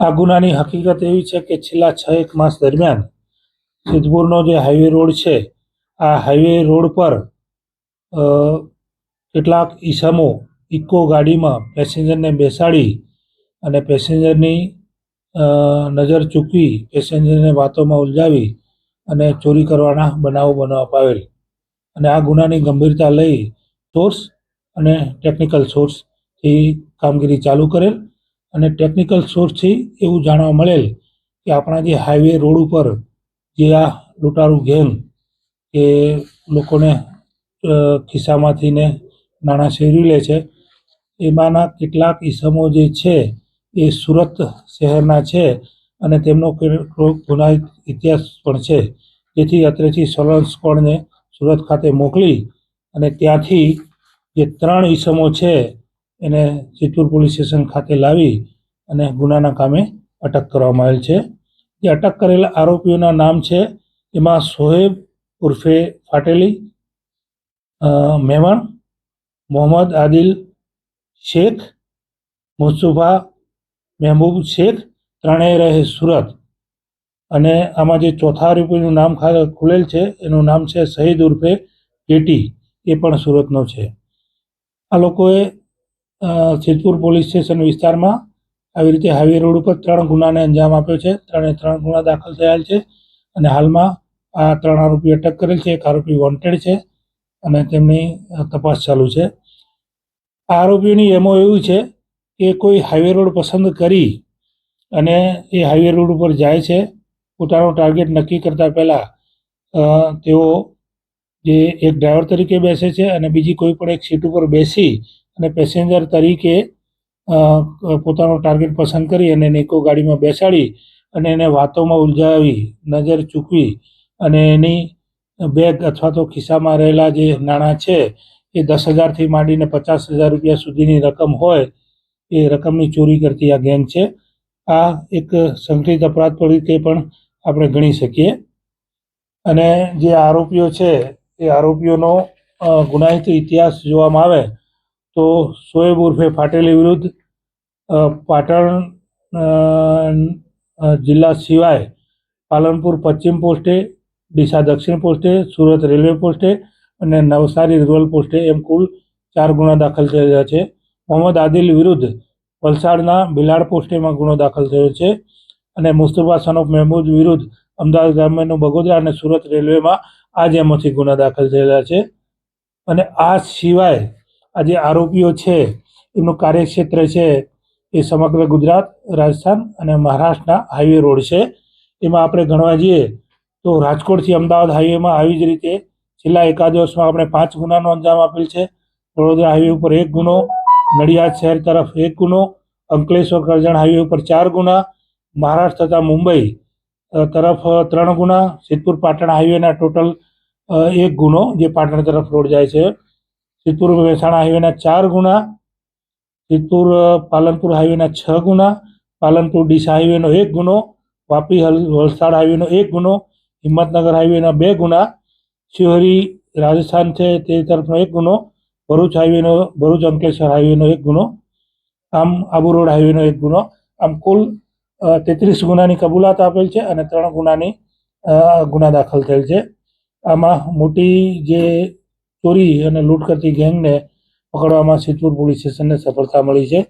આ ગુનાની હકીકત એવી છે કે છેલ્લા છ એક માસ દરમિયાન સિદ્ધપુરનો જે હાઈવે રોડ છે, આ હાઈવે રોડ પર કેટલાક ઈસમો ઇકો ગાડીમાં પેસેન્જરને બેસાડી અને પેસેન્જરની નજર ચૂકવી પેસેન્જરને વાતોમાં ઉલઝાવી અને ચોરી કરવાના બનાવો બનાવવા પાવેલ. અને આ ગુનાની ગંભીરતા લઈ સોર્સ અને ટેકનિકલ સોર્સથી કામગીરી ચાલુ કરેલ. અને ટેકનિકલ સોર્સથી એવું જાણવા મળેલ કે આપણા જે હાઈવે રોડ ઉપર જે આ લૂંટારું ગેંગ એ લોકોને ખિસ્સામાંથી ને નાણાં શેરી લે છે, એમાંના કેટલાક ઈસમો જે છે એ સુરત શહેરના છે અને તેમનો ગુનાહિત ઇતિહાસ પણ છે. જેથી અત્રેથી સર્વેલન્સ સ્કોડને સુરત ખાતે મોકલી અને ત્યાંથી જે ત્રણ ઈસમો છે એને સિદ્ધપુર પોલીસ સ્ટેશન ખાતે લાવી અને ગુનાના કામે અટક કરવામાં આવેલ છે. જે અટક કરેલા આરોપીઓના નામ છે એમાં સોહેબ ઉર્ફે ફાટેલી મેમણ મોહમ્મદ આદિલ શેખ મુસ્તુફા મહેબૂબ શેખ, ત્રણેય રહે સુરત. અને આમાં જે ચોથા આરોપીનું નામ ખુલેલ છે એનું નામ છે શહીદ ઉર્ફે કેટી, એ પણ સુરતનો છે. આ લોકોએ સિદ્ધપુર પોલીસ સ્ટેશન વિસ્તારમાં આવી રીતે હાઈવે રોડ ઉપર ત્રણ ગુનાને અંજામ આપ્યો છે. ત્રણે ત્રણ ગુના દાખલ થયેલ છે અને હાલમાં આ ત્રણ આરોપી અટક કરેલ છે. એક આરોપી વોન્ટેડ છે અને તેમની તપાસ ચાલુ છે. આ આરોપીઓની એમો એવું છે કે કોઈ હાઈવે રોડ પસંદ કરી અને એ હાઈવે રોડ ઉપર જાય છે. પોતાનો ટાર્ગેટ નક્કી કરતાં પહેલાં તેઓ જે એક ડ્રાઈવર તરીકે બેસે છે અને બીજી કોઈ પણ એક સીટ ઉપર બેસી અને પેસેન્જર તરીકે પોતાનો ટાર્ગેટ પસંદ કરી અને એને ઇકો ગાડીમાં બેસાડી અને એને વાતોમાં ઉલઝાવી, નજર ચૂકવી અને એની બેગ અથવા તો ખિસ્સામાં રહેલા જે નાણાં છે, એ દસ હજારથી માંડીને પચાસ હજાર રૂપિયા સુધીની રકમ હોય, એ રકમની ચોરી કરતી આ ગેંગ છે. આ એક સંગઠિત અપરાધ તરીકે પણ આપણે ગણી શકીએ. અને જે આરોપીઓ છે, એ આરોપીઓનો ગુનાહિત ઇતિહાસ જોવામાં આવે તો શોએબ ઉર્ફે ફાટેલી વિરુદ્ધ પાટણ જિલ્લા સિવાય પાલનપુર પશ્ચિમ પોસ્ટે, ડીસા દક્ષિણ પોસ્ટે, સુરત રેલવે પોસ્ટે અને નવસારી રૂરલ પોસ્ટે એમ કુલ ચાર ગુના દાખલ થયેલા છે. મોહમ્મદ આદિલ વિરુદ્ધ વલસાડના બિલાડ પોસ્ટેમાં ગુનો દાખલ થયો છે અને મુસ્તફા સન ઓફ મહેમૂદ વિરુદ્ધ અમદાવાદ ગ્રામ્યનું બગોદરા અને સુરત રેલવેમાં આ જ એમાંથી ગુના દાખલ થયેલા છે. અને આ સિવાય આ જે આરોપીઓ છે, એમનું કાર્યક્ષેત્ર છે એ સમગ્ર ગુજરાત, રાજસ્થાન અને મહારાષ્ટ્રના હાઈવે રોડ છે. એમાં આપણે ગણવા જઈએ તો રાજકોટથી અમદાવાદ હાઈવેમાં આવી જ રીતે છેલ્લા એકાદ વર્ષમાં આપણે પાંચ ગુનાનો અંજામ આપેલ છે. વડોદરા હાઈવે ઉપર એક ગુનો, નડિયાદ શહેર તરફ એક ગુનો, અંકલેશ્વર, કરજણ હાઈવે ઉપર ચાર ગુના, મહારાષ્ટ્ર તથા મુંબઈ તરફ ત્રણ ગુના, સિદ્ધપુર, પાટણ હાઈવેના ટોટલ એક ગુનો જે પાટણ તરફ રોડ જાય છે. સિદ્ધપુર મહેસાણા હાઈવેના ચાર ગુના સિદ્ધપુર પાલનપુર હાઈવેના છ ગુના, પાલનપુર ડીસા હાઈવેનો એક ગુનો, વાપી વલસાડ હાઈવેનો એક ગુનો, હિંમતનગર હાઈવેના બે ગુના શિહરી રાજસ્થાન છે તે તરફનો એક ગુનો, ભરૂચ હાઈવેનો, ભરૂચ અંકલેશ્વર હાઈવેનો એક ગુનો, આમ આબુ રોડ હાઈવેનો એક ગુનો. આમ કુલ તેત્રીસ ગુનાની કબૂલાત આપેલ છે અને ત્રણ ગુનાની ગુના દાખલ થયેલ છે. આમાં મોટી જે ચોરી અને લૂંટ કરતી ગેંગને પકડવામાં સિદ્ધપુર પોલીસ સ્ટેશનને સફળતા મળી છે.